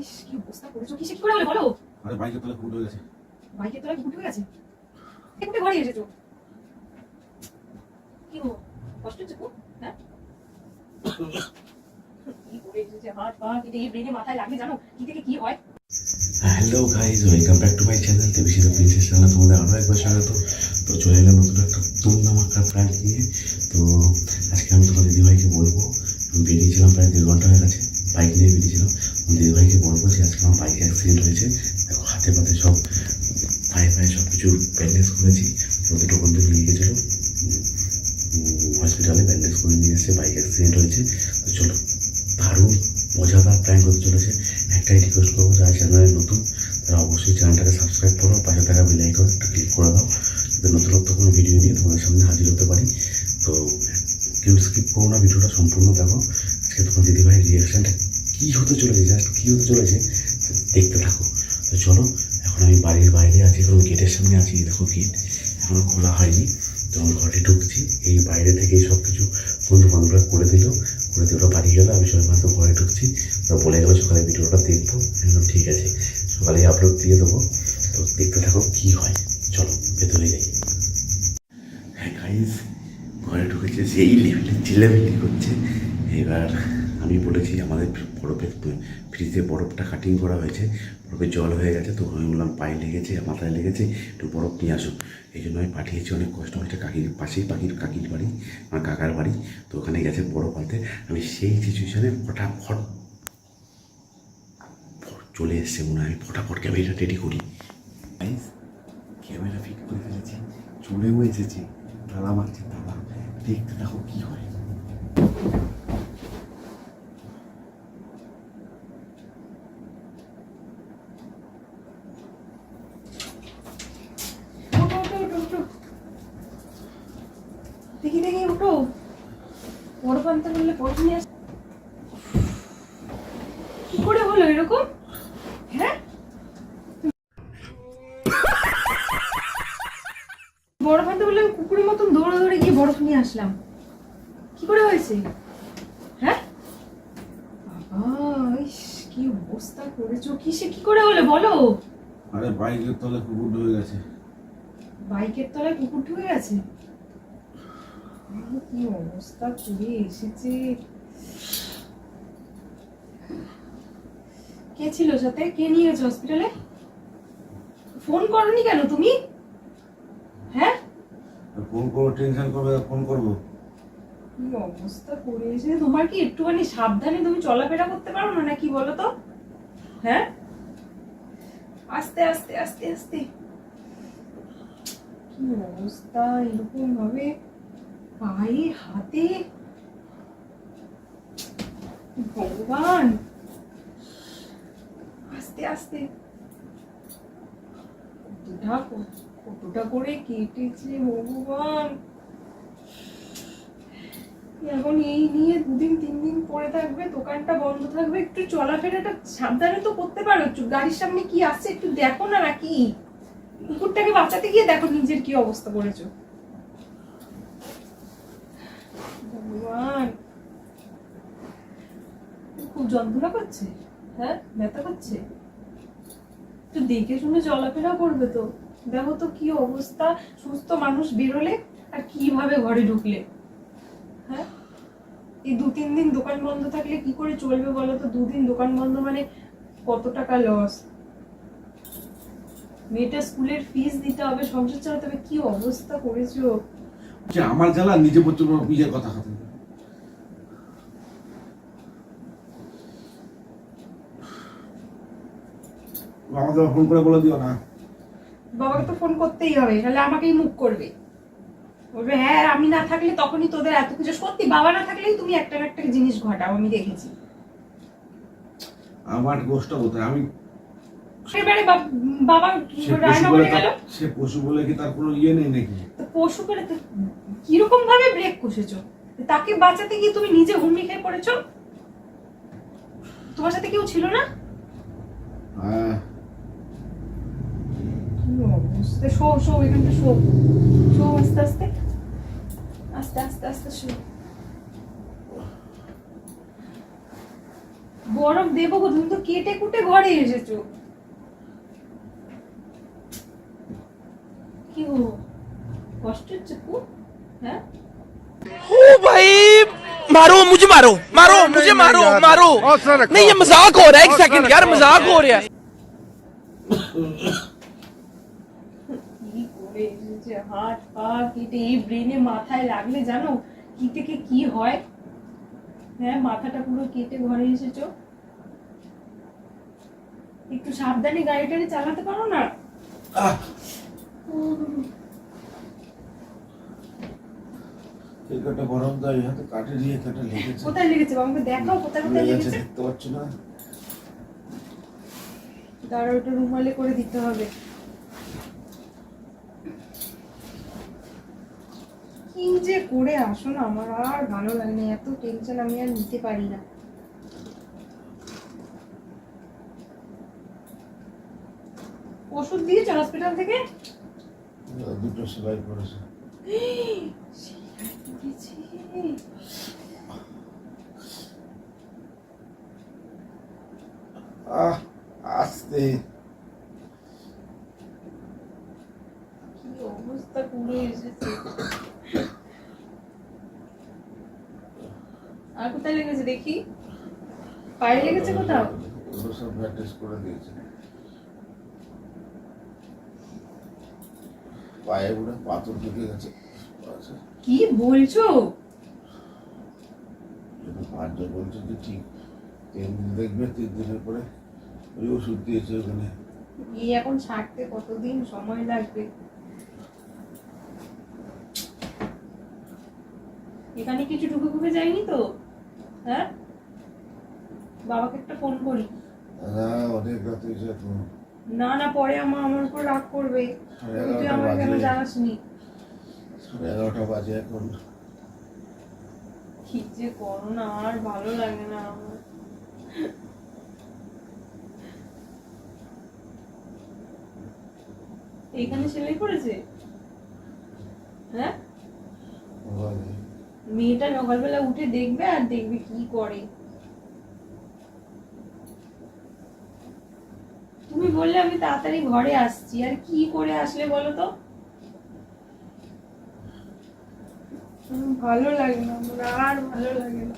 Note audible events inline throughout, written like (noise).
ইস, কি অবস্থা করেছ? কি করে হলে বলো? আরে বাইকের তলে ফুট হয়ে গেছে। বাইকের তলায় হয়ে গেছে? ঘরে এসেছ কি কষ্ট হচ্ছে খুব হ্যাঁ? হয়? Hello guys welcome back to my channel দেবিশিত princess channel তোমাদের আরও একবার স্বাগত। তো চলে এলাম নতুন একটা তুমনাম আঁকার প্র্যাঙ্ক নিয়ে। তো আজকে আমি তোমার দিদিভাইকে বলব আমি বেরিয়েছিলাম প্রায় দেড় ঘণ্টা হয়ে গেছে। বাইক নিয়ে বেরিয়েছিলাম। আমি দিদিভাইকে বলব যে আজকে আমার বাইকে অ্যাক্সিডেন্ট হয়েছে। দেখো, হাতে পাতে সব, পায়ে পায়ে সব কিছু ব্যান্ডেজ করেছি। প্রতিটা বন্ধু নিয়ে গেছিল। হসপিটালে ব্যান্ডেজ করে নিয়ে এসেছে বাইক অ্যাক্সিডেন্ট হয়েছে। তো চলো দারুণ মজাদার প্র্যাঙ্ক হতে চলেছে। একটাই রিকোয়েস্ট করব, যারা চ্যানেলে নতুন, তারা অবশ্যই চ্যানেলটাকে সাবস্ক্রাইব করো, পাশে থাকা বেল আইকনটা ক্লিক করে দাও। যাতে নতুনত্ব কোনো ভিডিও নিয়ে তোমাদের সামনে হাজির হতে পারি। তো, কেউ স্কিপ করো না ভিডিওটা সম্পূর্ণ দেখো। আজকে তোমার দিদিভাইয়ের রিয়াকশানটা কী হতে চলেছে? জাস্ট কী হতে চলেছে? দেখতে থাকো। তো চলো, এখন আমি বাড়ির বাইরে আছি, এখন গেটের সামনে আছি দেখো গেট এখনও খোলা হয়নি, তো আমি ঘরে ঢুকছি। এই বাইরে থেকে সব কিছু বন্ধু বান্ধবরা করে দিল। করে দিয়ে ওরা বাড়ি গেলো, আমি সবাই মাত্র ঘরে ঢুকছি। ওরা বলে গেলো, সকালে ভিডিওটা দেখব। একদম ঠিক আছে, সকালে আপলোড দিয়ে দেবো। তো দেখতে থাকো কী হয়। চলো, ভেতরে যাই। হ্যাঁ গাইজ ঘরে ঢুকেছে সেই লেভেলে চিল্লামিল্লি করছে এবার আমি বলেছি আমাদের বরফের ফ্রিজে বরফটা কাটিং করা হয়েছে। বরফে জল হয়ে গেছে তো আমি বললাম, পায়ে লেগেছে, মাথায় লেগেছে, একটু বরফ নিয়ে আসুন এই জন্য আমি পাঠিয়েছি অনেক কষ্ট হয়েছে কাকির পাশেই পাখির কাকির বাড়ি আমার কাকার বাড়ি, তো ওখানে গেছে বরফ আনতে। আমি সেই সিচুয়েশানে ফটাফট চলে এসছে মনে হয়, আমি ফটাফট ক্যামেরা রেডি করি। ক্যামেরা ফিট করে ফেলেছি, চলেও এসেছি, তালা মারছে, তালা। দেখতে দেখো কি হয় ওঠো ওঠো ওঠো ওঠো দেখি দেখি ওঠো বরফ আনতে বললে বরফ নিয়ে আস কি করে হলো এরকম? হ্যাঁ? বরফ আনতে বললে আমি কুকুরের মতন দৌড়ে দৌড়ে গিয়ে বরফ নিয়ে আসলাম। কি করে হয়েছে? হ্যাঁ? বাবা কি অবস্থা করেছ? কিসে কি করে হলো বলো? আরে বাইকের তলে কুকুর ঢুকে গেছে। বাইকের তলায় কুকুর ঢুকে গেছে? কি অবস্থা? করে এসেছে। কে ছিল সাথে? কে নিয়ে গেছে হসপিটালে ফোন করনি কেন তুমি? হ্যাঁ? ফোন করব টেনশন করবে ফোন করব। কি অবস্থা করে এসেছে তোমার কি একটুখানি সাবধানে তুমি চলাফেরা করতে পারো না নাকি বলো তো? হ্যাঁ? আস্তে আস্তে আস্তে আস্তে। কি অবস্থা? এরকম ভাবে পায়ে হাতে? ভগবান! আস্তে আস্তে। কতটা কতটা করে কেটেছে ভগবান। এখন এই নিয়ে দুদিন তিন দিন পরে থাকবে, দোকানটা বন্ধ থাকবে, একটু চলাফেরাটা সাবধানে তো করতে পারো। গাড়ির সামনে কি আসছে একটু দেখো না নাকি? কুকুরটাকে বাঁচাতে গিয়ে দেখো নিজের কি অবস্থা করেছ। ভগবান। খুব যন্ত্রণা করছে? হ্যাঁ ব্যথা করছে একটু দেখে শুনে চলাফেরা করবে তো। দেখো তো কি অবস্থা, সুস্থ মানুষ বেরোলে আর কীভাবে ঘরে ঢুকলে? হ্যাঁ? এই দু তিন দিন দোকান বন্ধ থাকলে কি করে চলবে বলো তো? দুদিন দোকান বন্ধ মানে কত টাকা লস মেয়েটা স্কুলের ফিস দিতে হবে, সংসার চালাতে হবে, কি অবস্থা করেছ? আমার জ্বালা নিজে পড়তে নিজের কথা আমাকে ফোন করে বলে দিও না। বাবাকে তো ফোন করতেই হবে তাহলে আমাকেই মুখ করবে। বলবে হ্যাঁ আমি না থাকলে তখনই তোদের এত কিছু। সত্যি বাবা না থাকলেই তুমি একটা একটা জিনিস ঘটাও আমি দেখেছি। আমার গোষ্ঠটা কোথায়? আমি এবারে বাব- রান্না বলে গেল। সে পশু বলে কি তার কোনো ইয়ে নেই নাকি? তো পশু করে তো কীরকম ভাবে ব্রেক কষেছো? তাকে বাঁচাতে গিয়ে তুমি নিজে হুমড়ি খেয়ে পড়েছো? তোমার সাথে কেউ ছিল না? হ্যাঁ। কি অবস্থা শো শো এখানটা শো শো আস্তে আস্তে আস্তে আস্তে আস্তে শো বরফ দেবো গো, তুমি তো কেটে কুটে ঘরে এসেছো কি গো কষ্ট হচ্ছে খুব হ্যাঁ ओ भाई मारो मुझे मारो मारो मुझे मारो मारो नहीं ये मजाक हो रहा है एक सेकंड यार मजाक हो रहा है এসেছে হাত পা কেটে এই ব্রেনে মাথায় লাগলে জানো কি থেকে কি হয়? হ্যাঁ মাথাটা পুরো কেটে ঘরে এসেছ। একটু সাবধানে গাড়ি টাড়ি চালাতে পারো না? আহ, উম, এই কাটা গরম দাও এই হাতে কাটে নিয়ে কাটা লেগেছে। কোথায় লেগেছে আমাকে দেখাও কোথায় কোথায় লেগেছে লেগেছে। দেখতে পাচ্ছ না? দাঁড়া ওটা রুমালে করে দিতে হবে। কি যে করে আসো না আমার আর ভালো লাগে না এত টেনশন আমি আর নিতে পারি না। ওষুধ দিয়েছ হসপিটাল থেকে? দুটো সেলাই করেছে। আহ আস্তে। কি অবস্থা করে এসেছে। আর কোথায় লেগেছে দেখি? পায়ে লেগেছে কোথাও? সব করে দিয়েছে। পায়ে উড়ে পাথর ঢুকে গেছে। আচ্ছা, কি বলছো? পাঁচ বলছে যে ঠিক তিন দিন দেখবে তিন দিনের পরে ওই ওষুধ দিয়েছে ওখানে। এই এখন ছাড়তে কতদিন সময় লাগবে? এখানে কিছু ঢুকে ঢুকে যায়নি তো? হ্যাঁ? বাবাকে একটা ফোন করি। এখন। না না পরে আমার আমার উপর রাগ করবে। তুই আমাকে কেন বাজে। জানাসনি? সাড়ে এগারোটা বাজে এখন। কি যে করো না আর ভালো লাগে না আমার। এইখানে সেলাই করেছে? হ্যাঁ? মেয়েটা সকালবেলা উঠে দেখবে আর দেখবে কি করে। তুমি বললে আমি তাড়াতাড়ি ঘরে আসছি আর কি করে আসলে বলো তো? ভালো লাগে না আমার আর ভালো লাগে না।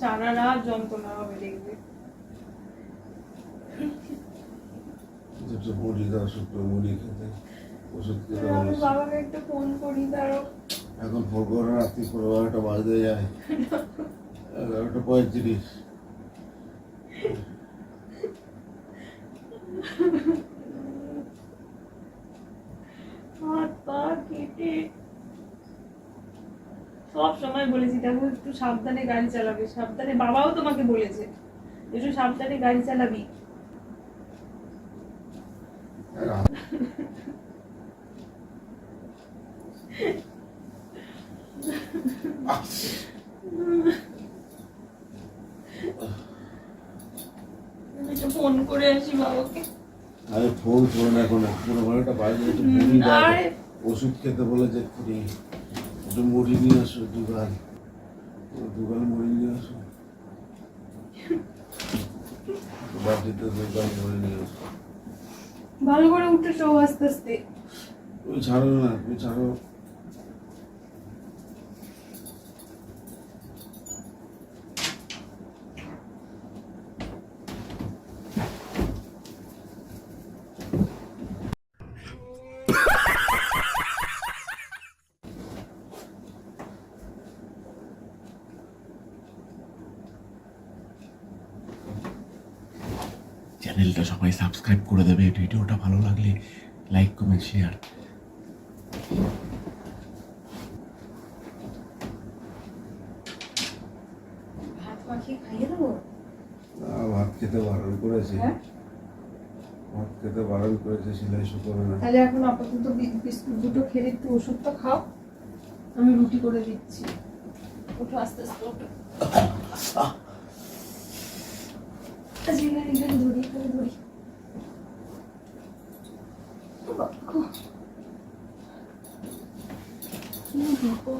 সারা রাত যন্ত্রণা হবে দেখবে। দুটো মুড়ি দাও শুকনো মুড়ি খেতে ওষুধ খেতে আমি বাবাকে একটা ফোন করি তারও এখন ফোন করে রাত্রি পনেরো বারোটা বাজতে যায়। এগারোটা পঁয়ত্রিশ। হাত পা কেটে। সব সময় বলেছি দেখো একটু সাবধানে গাড়ি চালাবে। সাবধানে বাবাও তোমাকে বলেছে একটু সাবধানে গাড়ি চালাবি রাত আমি একটু ফোন করে আসি বাবাকে। আমি ফোন করো না। এখন বাজে একটু মুড়ি ওষুধ খেতে বলেছে এক্ষুনি। একটু মুড়ি নিয়ে আসো দুগাল। দুগাল মুড়ি নিয়ে আসো। বাটিতে দুগাল মুড়ি নিয়ে আসো। ভালো করে উঠে শো আস্তে আস্তে। তুমি ছাড়ো না তুমি ছাড়ো। সবাই সাবস্ক্রাইব করে দেবে। ভিডিওটা ভালো লাগলে লাইক কমেন্ট শেয়ার ভাত মাখিয়ে খাইয়ে দেবো? না, ভাত খেতে বারণ করেছে। হ্যাঁ? ভাত খেতে বারণ করেছে সেলাই শুকোবে না। তাহলে এখন আপাতত বিস্কুট দুটো খেয়ে একটু ওষুধটা খাও। আমি রুটি করে দিচ্ছি। ওঠো আস্তে আস্তে ওঠো। এখানে এখানে ধরি ধরি ও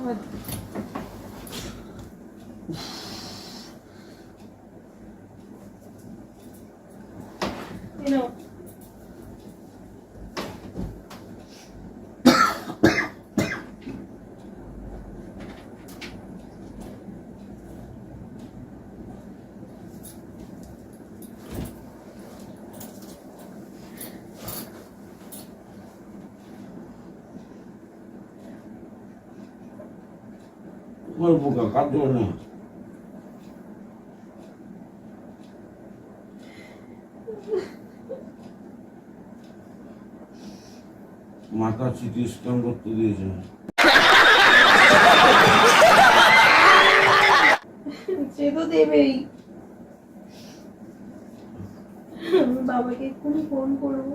পোকা কাঁদো না। মাথা সিটি স্ক্যান করতে দিয়েছে। সে তো দেবেই। বাবাকে এক্ষুনি ফোন করব।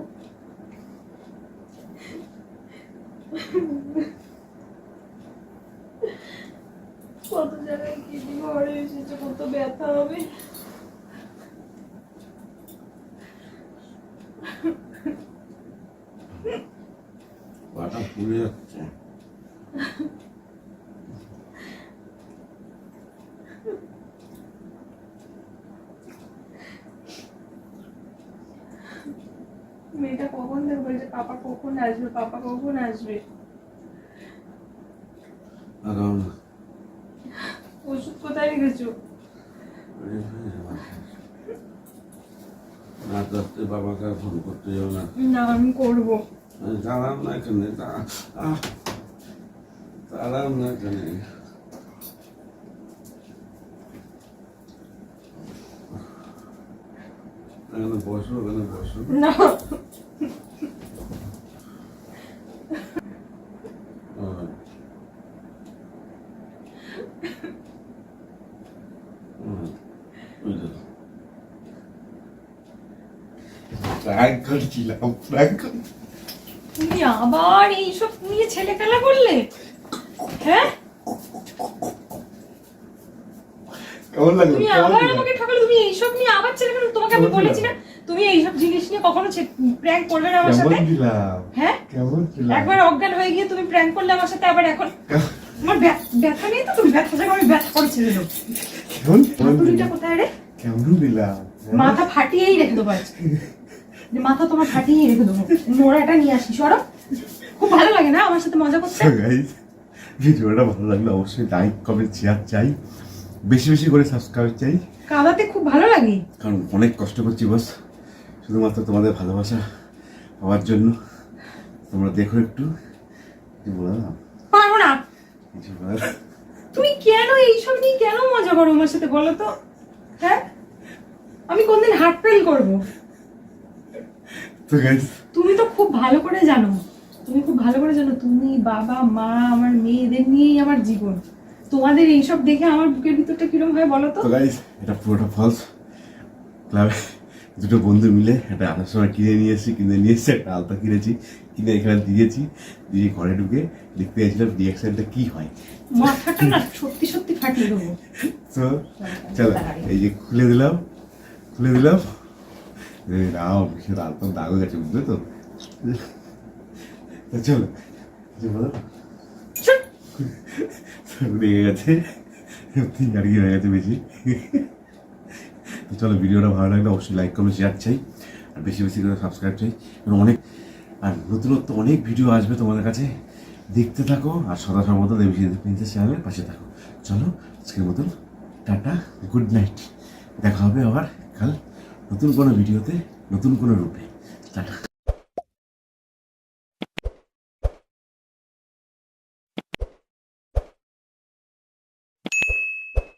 কত জায়গায় কিডনি ঘরে এসেছে কত ব্যথা হবে? পাটা পুড়ে যাচ্ছে। মেয়েটা কখন দেখবে? যে পাপা কখন আসবে? পাপা কখন আসবে আগাম ওষুধ কোথায় রেখেছো না করতে বাবাকে ফোন করতে যাও না। না আমি করব। দাঁড়ান না এখানে দাঁড়ান না এখানে। এখানে বসো এখানে বসো। না। প্র্যাঙ্ক করছিলাম প্র্যাঙ্ক তুমি আবার এইসব নিয়ে ছেলে খেলা করলে? হ্যাঁ? কেমন লাগল? তুমি আবার আমাকে ঠকালে? তুমি এইসব নিয়ে আবার ছেলে খেলা তোমাকে আমি বলেছি না? তুমি এইসব জিনিস নিয়ে কখনো প্র্যাঙ্ক করবে না আমার সাথে? হ্যাঁ? কেমন একবার অজ্ঞান হয়ে গিয়ে তুমি প্র্যাঙ্ক করলে আমার সাথে আবার এখন আমার ব্যথা নেই তো? তুমি ব্যথা জায়গা আমি ব্যথা করে ছেড়ে দেবো। কেমন কেমন হাতুড়িটা দিলাম কোথায় রে? কেমন দিলাম? মাথা ফাটিয়েই রেখে দেবো আজকে। যে মাথা তোমার ফাটিয়েই রেখে দেবো। নোড়াটা নিয়ে আসি সরো। খুব ভালো লাগে না আমার সাথে মজা করতে? গাইজ ভিডিওটা ভালো লাগলে অবশ্যই লাইক কমেন্ট শেয়ার চাই। বেশি বেশি করে সাবস্ক্রাইব চাই। কাঁদাতে খুব ভালো লাগে। কারণ অনেক কষ্ট করছি বস শুধুমাত্র তোমাদের ভালোবাসা পাওয়ার জন্য। তোমরা দেখো একটু। কি বললাম? পারব না। কিছু তুমি কেন এইসব নিয়ে কেন মজা করো আমার সাথে বলো তো? হ্যাঁ? আমি কোনদিন হার্ট ফেল করব? তো গাইজ তুমি তো খুব ভালো করে জানো। তুমি খুব ভালো করে জানো তুমি বাবা মা আমার মেয়েদের নিয়েই আমার জীবন। তোমাদের এইসব দেখে আমার বুকের ভিতরটা কিরম হয় বলো তো? গাইজ এটা পুরোটা ফলস ক্লাবে দুটো বন্ধু মিলে একটা আসার সময় কিনে নিয়ে এসেছি কিনে নিয়ে এসে একটা আলতা কিনেছি কিনে এখানে দিয়েছি দিয়ে ঘরে ঢুকে দেখতে চাইছিলাম রিয়াকশনটা কি হয়। মাথাটা না সত্যি সত্যি ফাটিয়ে দেবো। (laughs) তো চলো এই যে খুলে দিলাম খুলে দিলাম। রাম সে আলতার দাগ হয়ে গেছে, বুঝলে তো? চলো বলো ছুট! গেছে। আর হয়ে গেছে বেশি। চলো, ভিডিওটা ভালো লাগলে অবশ্যই লাইক কমেন্ট শেয়ার চাই। আর বেশি বেশি করে সাবস্ক্রাইব চাই। অনেক আর নতুনত্ব অনেক ভিডিও আসবে তোমাদের কাছে। দেখতে থাকো, আর সদা সর্বদা দেবী প্রিন্সেস চ্যানেলের পাশে থাকো। চলো, আজকের মতন টাটা গুড নাইট দেখা হবে আবার কাল। নতুন কোনো ভিডিওতে নতুন কোনো রূপে। টাটা।